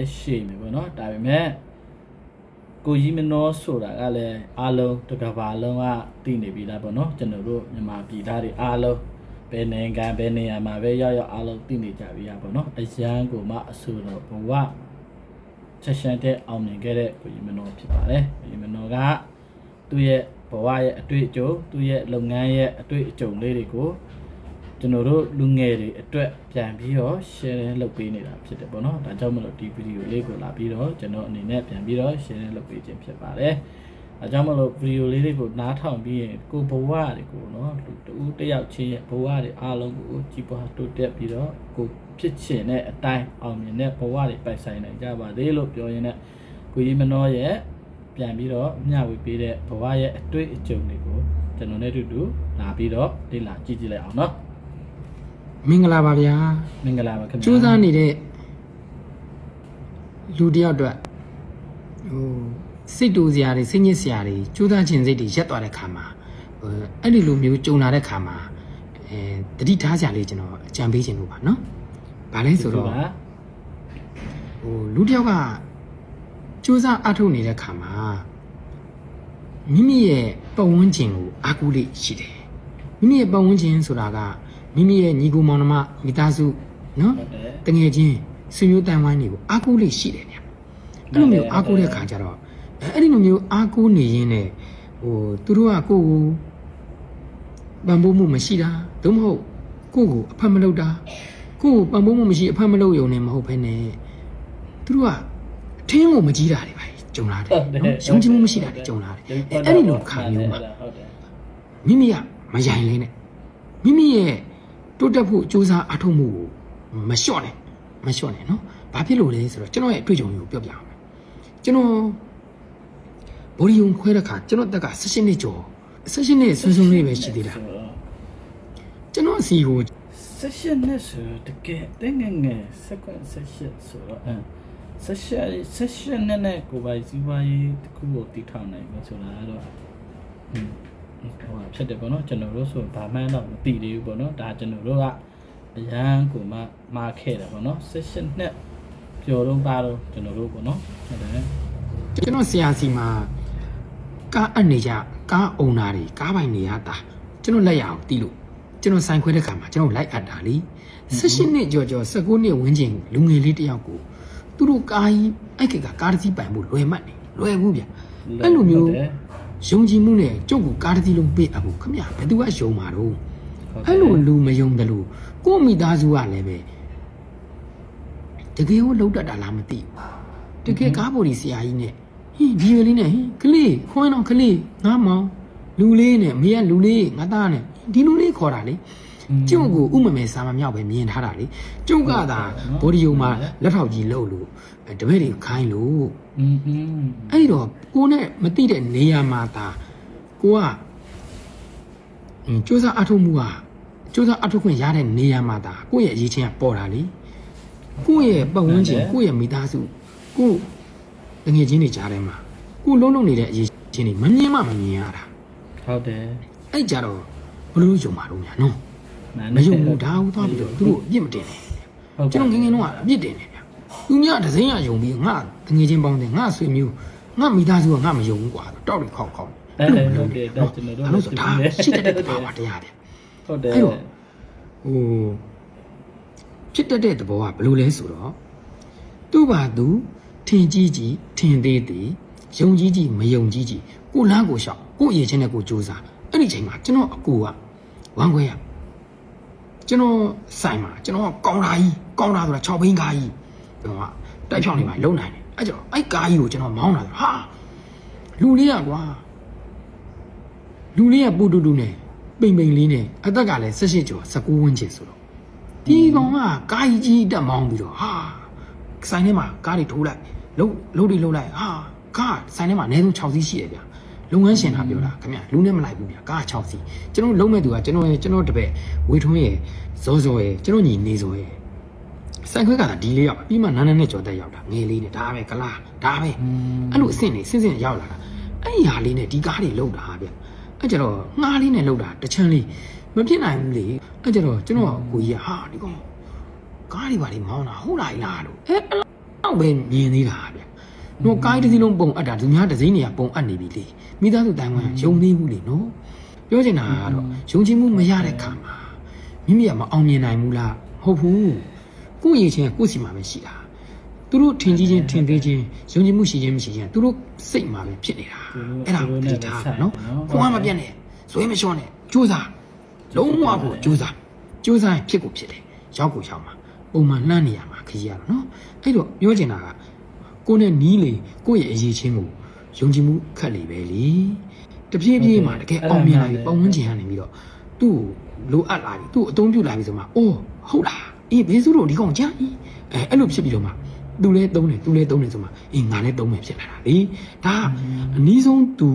လည်းရှိမယ်ပေါ့နော်ဒါပေမဲ့ကိုကြီးမနှောဆိုတာကလည်းအားလုံးတစ်ကမ္ဘာလုံးကသိနေပြီလားပေါ့နော်ကျွန်တော်တို့မြန်မာပြည်သားတွေအားလုံးဘယ်နိုင်ငံဘယ်နေရာမှာပဲရောက်ရောက်အားလုံးသိနေကြပြီရပေါ့နော်အရန်ကိုမှအဆိုတော်ဘဝချက်ရှန်တဲ့အောင်မြင်ခဲ့တဲ့ကိုကြီးမနှောဖြစ်ပါတယ်ကိုကြီးမနှောကသူ့ရဲ့ဘဝရဲ့အတွေ့အကြုံသူ့ရဲ့လုပ်ငန်းရဲ့အတွေ့အကြုံလေးတွေကို ကျွန်တော်တို့လူငယ်တွေအတွက်ပြန်ပြီးတော့ share လုပ်ပေးနေတာဖြစ်တယ်ပေါ့နော်ဒါကြောင့်မလို့ဒီဗီဒီယိုလေးကိုလာပြီးတော့ကျွန်တော်အနေနဲ့ပြန်ပြီးတော့ share လုပ်ပေးခြင်းဖြစ်ပါတယ်ဒါကြောင့်မလို့ဗီဒီယိုလေးတွေကိုနားထောင်ပြီးရင်ကိုဘဝတွေကိုနော်လူတူတစ်ယောက်ချင်းရဲ့ဘဝတွေအားလုံးကိုကြည်ပွားတိုးတက်ပြီးတော့ကိုဖြစ်ချင်တဲ့အတိုင်းအောင်မြင်တဲ့ဘဝတွေပိုင်ဆိုင်နိုင်ကြပါသေးလို့ပြောရင်းနဲ့ကိုကြီးမနှောရဲ့ပြန်ပြီးတော့မျှဝေပေးတဲ့ဘဝရဲ့အတွေ့အကြုံတွေကိုကျွန်တော်နဲ့အတူတူလာပြီးတော့လေ့လာကြည့်ကြည့်လိုက်အောင်နော် မင်္ဂလာပါဗျာမင်္ဂလာပါခင်ဗျာစူးစမ်းနေတဲ့လူတစ်ယောက်အတွက်ဟိုစိတ်တူစရာတွေစိတ်ညစ်စရာတွေစူးစမ်းခြင်းစိတ်တွေရက်သွားတဲ့ခါမှာဟိုအဲ့ဒီလိုမျိုးကြုံလာတဲ့ခါမှာအဲတတိထားစရာလေးကျွန်တော်အကြံပေးခြင်းလို့ပါနော်။ဘာလဲဆိုတော့ဟိုလူတစ်ယောက်ကစူးစမ်းအထုတ်နေတဲ့ခါမှာမိမိရဲ့ပတ်ဝန်းကျင်ကိုအားကိုးလေးရှိတယ်။မိမိရဲ့ပတ်ဝန်းကျင်ဆိုတာက မိမိရဲ့ညီကိုမောင်နှမမိသားစုနော်ဟုတ်တယ်တငယ်ချင်းဆွေမျိုးတန်ဝိုင်းတွေကိုအားကိုးလေးရှိတယ်ဗျ။အဲ့လိုမျိုးအားကိုးတဲ့ခါကျတော့အဲအဲ့ဒီလိုမျိုးအားကိုးနေရင်းနဲ့ဟိုသူတို့ကကိုယ့်ကိုပံ့ပိုးမှုမရှိတာသို့မဟုတ်ကိုယ့်ကိုအဖတ်မလုပ်တာကိုယ့်ကိုပံ့ပိုးမှုမရှိအဖတ်မလုပ်ရုံနဲ့မဟုတ်ဘဲနဲ့သူတို့ကအထင်းကိုမကြီးတာတွေပဲကြုံလာတယ်နော်ယုံကြည်မှုမရှိတာတွေကြုံလာတယ်အဲအဲ့ဒီလိုခါမျိုးမှာဟုတ်တယ်မိမိကမယိုင်လဲနဲ့မိမိရဲ့ တိုးတက်ဖို့စူးစမ်းအထောက်မှုကိုမလျှော့နဲ့မလျှော့နဲ့နော်ဘာဖြစ်လို့လဲဆိုတော့ကျွန်တော်ရဲ့အတွေ့အကြုံကိုပြောပြအောင်မယ်ကျွန်တော်ဘော်ဒီယုံခွဲတဲ့ခါကျွန်တော်တက်က16နှစ်ကျော်16နှစ်ဆွန်းဆွန်းလေးပဲရှိသေးတာကျွန်တော်အစီကိုဆက်ရှင်နဲ့ဆိုတကယ်တင်းငယ်ငယ်စကွန်ဆက်ရှင်ဆိုတော့အဲဆက်ရှင်ဆက်ရှင်နဲ့နဲ့ကိုပိုင်စီးပွားရေးတစ်ခုကိုတည်ထောင်နိုင်မယ်ဆိုတာကတော့ ဟင်းဟိုဟာဖြစ်တယ်ပေါ့နော်ကျွန်တော်တို့ဆိုဘာမှန်းတော့မသိသေးဘူးပေါ့နော်ဒါကျွန်တော်တို့ကအရန်ကိုမှမာခဲ့တယ်ပေါ့နော်ဆက်ရှင်နဲ့ပျော်တော့ပါတော့ကျွန်တော်တို့ပေါ့နော်ဟုတ်တယ်ကျွန်တော်ဆရာစီမှာကားအပ်နေကြကားအုံနာတွေကားပိုင်နေရတာကျွန်တော်လက်ရအောင်တီးလို့ကျွန်တော်ဆိုင်ခွဲတဲ့ခါမှာကျွန်တော်လိုက်အပ်တာလေ16နှစ်ကျော်ကျော်19နှစ်ဝန်းကျင်လူငယ်လေးတစ်ယောက်ကိုသူတို့ကားကြီးအဲ့ကကကားတစ်စီးပိုင်ဖို့လွယ်မှတ်နေလွယ်ဘူးဗျအဲ့လိုမျိုး ယုံကြည်မှုနဲ့ကျုပ်ကိုကားတစ်စီးလုံးပေးအပ်ဖို့ခမရဘယ်သူကယုံမှာတော့အဲ့လိုလူမယုံတယ်လို့ကိုယ့်မိသားစုကလည်းပဲတကယ်ကိုလှုပ်တတ်တာလားမသိဘူးတကယ်ကားပေါ်ဒီဆရာကြီးနဲ့ဟင်းဒီရလေးနဲ့ဟင်းကလေးခွန်းတော့ကလေးငါမောင်လူလေးနဲ့မေကလူလေးငါသားနဲ့ဒီလူလေးခေါ်တာလေ ကျုံကိုဥမမယ်စာမမြောက်ပဲမြင်ထားတာလေကျုံကသာဘော်ဒီယုံမှာလက်ထောက်ကြီးလှုပ်လို့တပည့်တွေခိုင်းလို့အဲ့တော့ကိုနဲ့မတိတဲ့နေရာမှာသာကိုကစူးစမ်းအထုမှုကစူးစမ်းအထုခွင့်ရတဲ့နေရာမှာသာကိုရဲ့အရေးချင်းကပေါ်တာလေကိုရဲ့ပတ်ဝန်းကျင်ကိုရဲ့မိသားစုကိုတငယ်ချင်းတွေကြားထဲမှာကိုလုံးလုံးနေတဲ့အရေးချင်းတွေမမြင်မှမမြင်ရတာဟုတ်တယ်အဲ့ကြတော့ဘလို့ယုံပါတော့ညာနော် မယုံဘူးဒါဟုတ်သွားပြီးတော့သူတို့အပြစ်မတင်နဲ့ဟုတ်ကျွန်တော်ငယ်ငယ်တော့အပြစ်တင်နေဗျသူများဒဇင်းရယုံပြီးငါတငယ်ချင်းပေါင်းတယ်ငါဆွေမျိုးငါမိသားစုကငါမယုံဘူးကွာတောက်တွေခေါက်ခေါက်အဲ့ဒါဟုတ်တယ်ဒါကျွန်တော်တို့အဲ့လိုဆိုတာရှိတဲ့ဘာဝတရားဗျဟုတ်တယ်အဲ့တော့ဟိုဖြစ်တတ်တဲ့သဘောကဘယ်လိုလဲဆိုတော့သူ့ဘာသူထင်ကြီးကြီးထင်သေးသေးယုံကြီးကြီးမယုံကြီးကြီးကိုလန်းကိုရှောက်ကိုအရေးချင်းနဲ့ကိုစူးစားအဲ့ဒီချိန်မှာကျွန်တော်အကူကဝမ်းခွဲရ ကျွန်တော်ဆိုင်မှာကျွန်တော်ကကောင်းတာကြီးကောင်းတာဆိုတာ6ဘိန်းကားကြီးကျွန်တော်ကတိုက်ဖြောင်းနေမှာလုံနိုင်တယ်အဲ့ကြောင့်အဲ့ကားကြီးကိုကျွန်တော်မောင်းလာတယ်ဟာလူလေးอ่ะကွာလူလေးကပူတူတူနဲ့ပိန်ပိန်လေးနဲ့အသက်ကလည်း18ကျော်19ဝန်းကျင်ဆိုတော့ဒီကောင်ကကားကြီးကြီးတက်မောင်းပြီးတော့ဟာဆိုင်ထဲမှာကားတွေထိုးလိုက်လုံးလုံးတွေလုံးလိုက်ဟာကားဆိုင်ထဲမှာအနည်းဆုံး6စီးရှိတယ်ဗျာ လုပ်ငန်းရှင်တာပြောတာခင်ဗျလူနဲ့မလိုက်ဘူးဗျာကား6စီးကျွန်တော်လုံးမဲ့သူကကျွန်တော်ရဲ့ကျွန်တော်တပည့်ဝေထွန်းရဲ့ဇောဇောရဲ့ကျွန်တော်ညီနေဇောရဲ့ဆိုင်ခွဲကတာဒီလေးရောက်ပြီးမှနားနဲ့နဲ့ကြော်တက်ရောက်တာငယ်လေးနဲ့ဒါပဲကလားဒါပဲอืมအဲ့လိုအဆင့်နေစဉ်စဉ်ရောက်လာတာအဲ့ဒီဟာလေးနဲ့ဒီကားတွေလောက်တာဗျအဲ့ကျတော့ငှားလေးနဲ့လောက်တာတချမ်းလေးမဖြစ်နိုင်ဘူးလေအဲ့ကျတော့ကျွန်တော်ကကိုကြီးကဟာဒီကောင်ကားတွေပါလေမောင်းတာဟုတ်လားလားလို့အဲ့အဲ့တော့ပဲမြင်သေးတာဗျ နော်ကိုင်းတစ်စီးလုံးပုံအပ်တာသူများတစ်စိမ့်နေရပုံအပ်နေပြီလေမိသားစုတိုင်ဝမ်ယုံသေးဘူးလေနော်ပြောချင်တာကတော့ယုံကြည်မှုမရတဲ့ခါမှာမိမိကမအောင်မြင်နိုင်ဘူးလားမဟုတ်ဘူးကိုယ့်ရည်ချင်းကိုယ့်စီမှာပဲရှိတာသူတို့ထင်ကြီးချင်းထင်သေးချင်းယုံကြည်မှုရှိချင်းမရှိချင်းသူတို့စိတ်မှာပဲဖြစ်နေတာအဲ့ဒါကိုသိထားတာနော်ခွန်အားမပြတ်နဲ့ဇွဲမလျှော့နဲ့ကြိုးစားလုံးဝကိုကြိုးစားကြိုးစားရင်ဖြစ်ကိုဖြစ်တယ်ရောက်ကိုရောက်မှာပုံမှန်နှမ်းနေရမှာခကြီးရတော့နော်အဲ့တော့ပြောချင်တာက ကိုယ့်နဲ့နီးလေကိုယ့်ရဲ့အရေးချင်းကိုယုံကြည်မှုခက်လေပဲလေတပြေးပြေးမှာတကယ်အောင်မြင်လာပြီပတ်ဝန်းကျင်ကနေပြီးတော့သူ့ကိုလိုအပ်လာပြီသူ့ကိုအသုံးပြုလာပြီဆိုမှအိုးဟုတ်လားအေးဘေးစုတို့ဒီကောင်ကြာဤအဲအဲ့လိုဖြစ်ပြီးတော့မှသူလဲသုံးတယ်သူလဲသုံးတယ်ဆိုမှအေးငါလဲသုံးမယ်ဖြစ်လာတာလေဒါအနည်းဆုံးသူ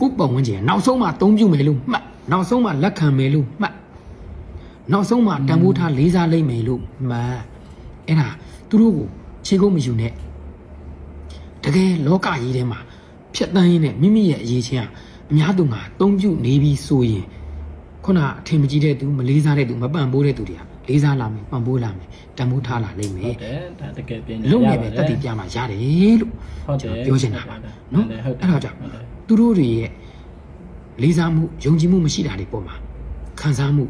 ကိုယ့်ပတ်ဝန်းကျင်ကနောက်ဆုံးမှအသုံးပြုမယ်လို့မှတ်နောက်ဆုံးမှလက်ခံမယ်လို့မှတ်နောက်ဆုံးမှတန်ဖိုးထားလေးစားလိုက်မယ်လို့မှန်အဲ့ဒါသူတို့ကိုခြေကုပ်မယူနဲ့ တကယ်လောကကြီးထဲမှာဖြတ်တန်းရင်းနဲ့မိမိရဲ့အရေးချင်းကအများသူမှာအသုံးပြုနေပြီဆိုရင်ခုနအထင်မကြီးတဲ့သူမလေးစားတဲ့သူမပံ့ပိုးတဲ့သူတွေကလေးစားလာမယ်ပံ့ပိုးလာမယ်တန်ဖိုးထားလာလိမ့်မယ်ဟုတ်တယ်ဒါတကယ်ပြင်လုံးနေပဲတက်တည်ပြမှာရတယ်လို့ဟုတ်တယ်ပြောချင်တာပါနော်ဟုတ်တယ်အဲ့ဒါကြောင့်သူတို့တွေရဲ့လေးစားမှုယုံကြည်မှုမရှိတာတွေပေါ်မှာခံစားမှု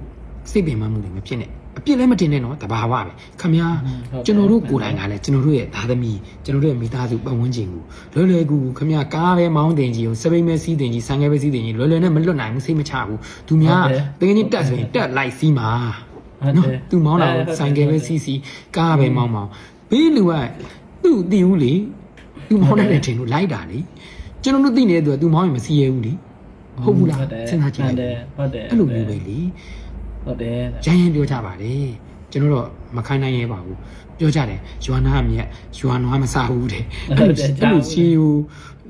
စိတ်ပင်ပန်းမှုတွေမဖြစ်နဲ့ အပြစ်လည်းမတင်နဲ့နော်တဘာဝပဲခမ ्या ကျွန်တော်တို့ကိုယ်တိုင်ကလည်းကျွန်တော်တို့ရဲ့သားသမီးကျွန်တော်တို့ရဲ့မိသားစုပတ်ဝန်းကျင်ကိုလွယ်လွယ်ကူကူခမ ्या ကားပဲမောင်းတင်ကြီးကိုစပိန်ပဲစီးတင်ကြီးဆန်ခဲပဲစီးတင်ကြီးလွယ်လွယ်နဲ့မလွတ်နိုင်ဘူးစိတ်မချဘူးသူများတကယ်ကြီးတက်ဆိုရင်တက်လိုက်စီးမှာဟုတ်နော်တယ်သူမောင်းတာကိုဆိုင်ကယ်ပဲစီးစီးကားပဲမောင်းမောင်းဘေးလူကသူ့တည်ဘူးလေသူမောင်းတဲ့ထင်လို့လိုက်တာလေကျွန်တော်တို့သိနေတဲ့သူကသူမောင်းရင်မစီးရဘူးလေဟုတ်ဘူးလားဟုတ်တယ်စဉ်းစားကြည့်ဟုတ်လိုတယ်က်ဟုတ်တယ်အဲ့လိုမျိုးပဲလေ ဟုတ်တယ် ရမ်းရမ်းပြောကြပါတယ်ကျွန်တော်တော့မခိုင်းနိုင်ရဲပါဘူးပြောကြတယ်ယွာနာအမြက်ယွာနွားမစားဘူးတဲ့အဲ့လိုအဲ့လိုရှင်းယူ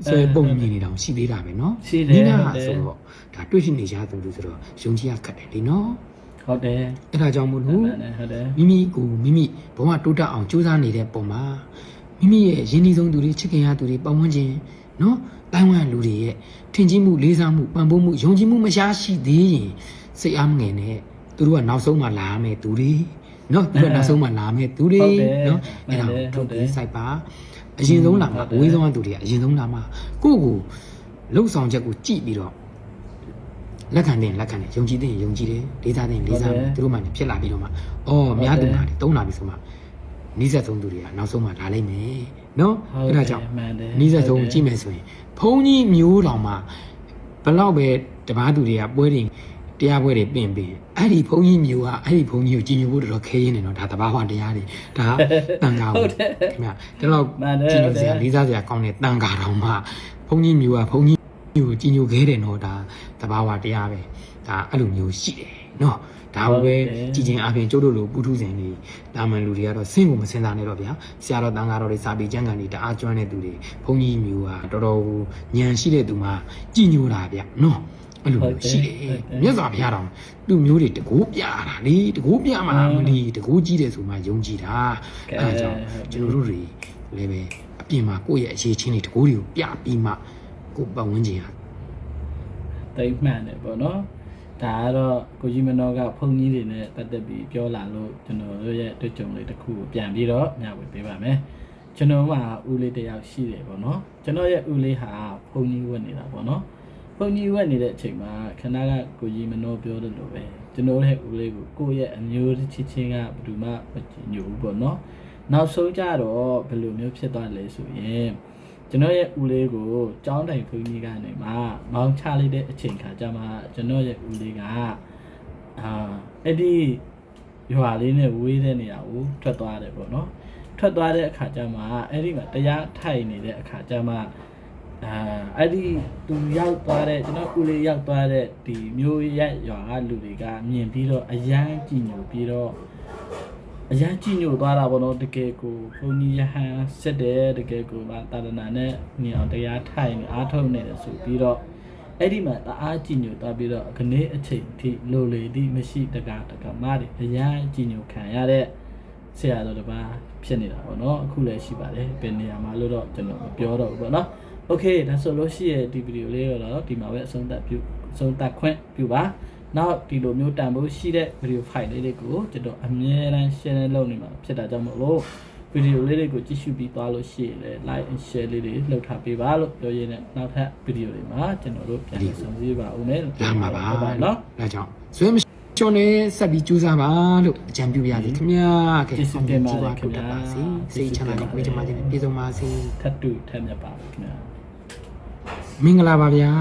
ဆွဲပုံမြင်နေတောင်ရှိသေးတာပဲเนาะ ရှိတယ် နာ ဟုတ်တယ် ဆိုတော့ဒါတွေ့ရှိနေကြသူလို့ဆိုတော့ယုံကြည်ရခက်တယ်လေเนาะ ဟုတ်တယ် အဲ့ဒါကြောင့်မို့ ဟုတ် လို့ တယ်ဟုတ်တယ် မိမိကိုမိမိဘဝတိုးတက်အောင်ကြိုးစားနေတဲ့ပုံမှာမိမိရဲ့ရင်းနှီးဆုံးသူတွေချစ်ခင်ရသူတွေပတ်ဝန်းကျင်နော်တိုင်းဝမ်လူတွေရဲ့ထင်ကြီးမှုလေးစားမှုပံ့ပိုးမှုယုံကြည်မှုမရရှိသေးရင်စိတ်အားမငယ်နဲ့ သူတို့ကနောက်ဆုံးမှလာရမယ်သူတွေနော်သူတို့ကနောက်ဆုံးမှလာမယ်သူတွေနော်အဲ့ဒါကိုထုတ်ပြီးစိုက်ပါအရင်ဆုံးလာမှာအဝေးဆုံးကသူတွေကအရင်ဆုံးလာမှာကိုယ့်ကိုလှုပ်ဆောင်ချက်ကိုကြည့်ပြီးတော့လက်ခံတဲ့လက်ခံတယ်ယုံကြည်တဲ့ယုံကြည်တယ်လေးစားတဲ့လေးစားတယ်သူတို့မှလည်းဖြစ်လာပြီးတော့မှအော်များသူမှလည်းတုံးလာပြီဆိုမှနီးစပ်ဆုံးသူတွေကနောက်ဆုံးမှလာလိုက်မယ်နော်အဲ့ဒါကြောင့်မှန်တယ်နီးစပ်ဆုံးကြည့်မယ်ဆိုရင်ဘုံကြီးမျိုးတော်မှာဘလောက်ပဲတပားသူတွေကပွဲတွေ တရားပွဲတွေပင်ပင်အဲ့ဒီဘုံကြီးမျိုးကအဲ့ဒီဘုံကြီးကိုကြည်ညိုဖို့တော်တော်ခဲရင်းနေတော့ဒါတဘာဝတရားတွေဒါတန်ခါဟုဘူးတ်တယ်ခင်ဗျာဒါတော့မှန်တယ်ကြည်ညိုစရာဟုတ်တယ်လေးစားစရာကောင်းတဲ့တန်ခါတော်မှာဘုံကြီးမျိုးကဘုံကြီးမျိုးကိုကြည်ညိုခဲတယ်နော်ဒါတဘာဝတရားပဲဒါအဲ့လိုမျိုးရှိတယ်နော်ဒါကိုပဲကြည်ချင်းအပြင်ကျုပ်တို့လိုပုထုဇဉ်တွေတာမန်လူတွေကတော့စင့်ကိုမစင်စားနဲ့တော့ဗျာဆရာတော်တန်ခါတော်တွေစာပေကျမ်းဂန်တွေတအားကျွမ်းတဲ့သူတွေဘုန်းကြီးမျိုးကတော်တော်ကိုဉာဏ်ရှိတဲ့သူမှကြည်ညိုတာဗျနော် အဲ့လိုမျိုးရှိတယ်မြတ်စွာဘုရားတော်သူမျိုးတွေတကိုးပြတာလေတကိုးပြမှာမလီတကိုးကြီးတယ်ဆိုမှယုံကြည်တာအဲ့ဒါကြောင့်ကျွန်တော်တို့တွေလည်းပဲအပြင်မှာကိုယ့်ရဲ့အခြေချင်းတွေတကိုးတွေကိုပြပြီးမှကိုယ်ပတ်ဝန်းကျင်ဟာတိတ်မှန်တယ်ပေါ့နော်ဒါကတော့ကိုကြီးမနောကဖုန်ကြီးတွေနဲ့ပတ်သက်ပြီးပြောလာလို့ကျွန်တော်တို့ရဲ့တွေ့ကြုံလေးတစ်ခုကိုပြန်ပြီးတော့ညဝေပေးပါမယ်ကျွန်တော်မှာဦးလေးတစ်ယောက်ရှိတယ်ပေါ့နော်ကျွန်တော်ရဲ့ဦးလေးဟာဖုန်ကြီးဝတ်နေတာပေါ့နော် ဖုန်ကြီးဝတ်နေတဲ့အချိန်မှာခဏကကိုကြီးမနောပြောတယ်လို့ပဲကျွန်တော်ရဲ့ဦးလေးကိုကိုယ့်ရဲ့အမျိုးချစ်ချင်းကဘယ်သူမှမညိုဘူးပေါ့နော်နောက်ဆုံးကြတော့ဘယ်လိုမျိုးဖြစ်သွားလဲဆိုရင်ကျွန်တော်ရဲ့ဦးလေးကိုကြောင်းတိုင်ခွင်းကြီးကနေမှမောင်းချလိုက်တဲ့အချိန်ခါကျမှကျွန်တော်ရဲ့ဦးလေးကအာအဲ့ဒီရွာလေးနဲ့ဝေးတဲ့နေရာကိုထွက်သွားတယ်ပေါ့နော်ထွက်သွားတဲ့အခါကျမှအဲ့ဒီမှာတရားထိုင်နေတဲ့အခါကျမှ အာအဲ့ဒီသူရောက်သွားတဲ့ကျွန်တော်ဦးလေးရောက်သွားတဲ့ဒီမျိုးရက်ရွာကလူတွေကမြင်ပြီးတော့အယမ်းကြည်ညိုပြီးတော့အရန်ကြည်ညိုသွားတာပေါ့နော်တကယ်ကိုဘုန်းကြီးယဟန်စစ်တယ်တကယ်ကိုဗာတာဒနာနဲ့ညအောင်တရားထိုင်နေအားထုတ်နေတယ်ဆိုပြီးတော့အဲ့ဒီမှာတအားကြည်ညိုသွားပြီးတော့ခနေ့အချိန်ထိလိုလေသည့်မရှိတကားတကားမတွေအရန်ကြည်ညိုခံရတဲ့ဆရာတော်တစ်ပါးဖြစ်နေတာပေါ့နော်အခုလည်းရှိပါတယ်ဘယ်နေရာမှာလို့တော့ကျွန်တော်မပြောတော့ဘူးပေါ့နော် โอเคဒါဆိုလို့ရှိရဲ့ဒီဗီဒီယိုလေးတော့ဒီမှာပဲအဆုံးသတ်ပြုအဆုံးသတ်ခွင့်ပြုပါ နောက်ဒီလိုမျိုးတန်ဖိုးရှိတဲ့ဗီဒီယိုဖိုင်လေးတွေကိုကျွန်တော်အမြဲတမ်း share လုပ်နေမှာဖြစ်တာကြောင့်မို့လို့ ဗီဒီယိုလေးတွေကိုကြည့်ရှုပြီးသွားလို့ရှိရင်လည်း like and share လေးတွေလှုပ်ထားပေးပါလို့ပြောရင်းနဲ့နောက်ထပ်ဗီဒီယိုတွေမှာကျွန်တော်တို့ပြန်လည်ဆောင်ရွက်ပါဦးမယ်လို့ လာမှာပါ ဟုတ်ပါနော် ဒါကြောင့်ဇွဲမချွန်နဲ့ဆက်ပြီးကြိုးစားပါလို့အကြံပြုပါရစေခင်ဗျာကဲ ကျေးဇူးတင်ပါတယ်ခင်ဗျာ ပါစေစိတ်ချမ်းသာတဲ့ကိုယ်ချမ်းသာခြင်းနဲ့ပြည့်စုံပါစေ ထပ်တူထပ်မြတ်ပါခင်ဗျာ မင်္ဂလာပါဗျာ